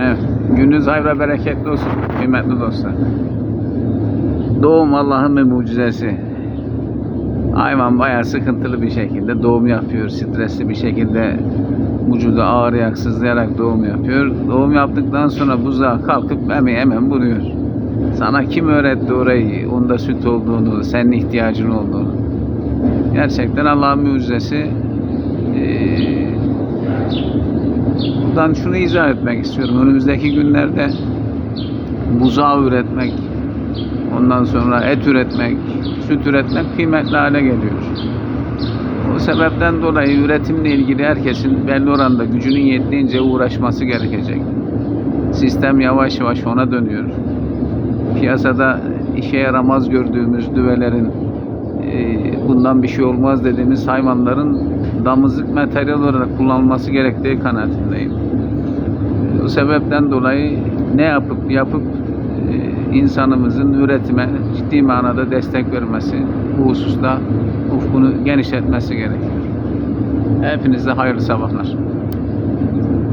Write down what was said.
Evet. Gününüz hayırlı bereketli olsun kıymetli dostlar. Doğum Allah'ın bir mucizesi. Hayvan bayağı sıkıntılı bir şekilde doğum yapıyor. Stresli bir şekilde vücuda ağrıyarak, sızlayarak doğum yapıyor. Doğum yaptıktan sonra buzağa kalkıp hemen hemen vuruyor. Sana kim öğretti orayı, onda süt olduğunu, senin ihtiyacın olduğunu. Gerçekten Allah'ın mucizesi. Ee, buradan şunu izah etmek istiyorum. Önümüzdeki günlerde buzağı üretmek, ondan sonra et üretmek, süt üretmek kıymetli hale geliyor. O sebepten dolayı üretimle ilgili herkesin belli oranda gücünün yettiğince uğraşması gerekecek. Sistem yavaş yavaş ona dönüyor. Piyasada işe yaramaz gördüğümüz düvelerin e, bundan bir şey olmaz dediğimiz hayvanların damızlık materyal olarak kullanılması gerektiği kanaatindeyim. Bu sebepten dolayı ne yapıp yapıp e, insanımızın üretime ciddi manada destek vermesi, bu hususta ufkunu genişletmesi gerekiyor. Hepinize hayırlı sabahlar.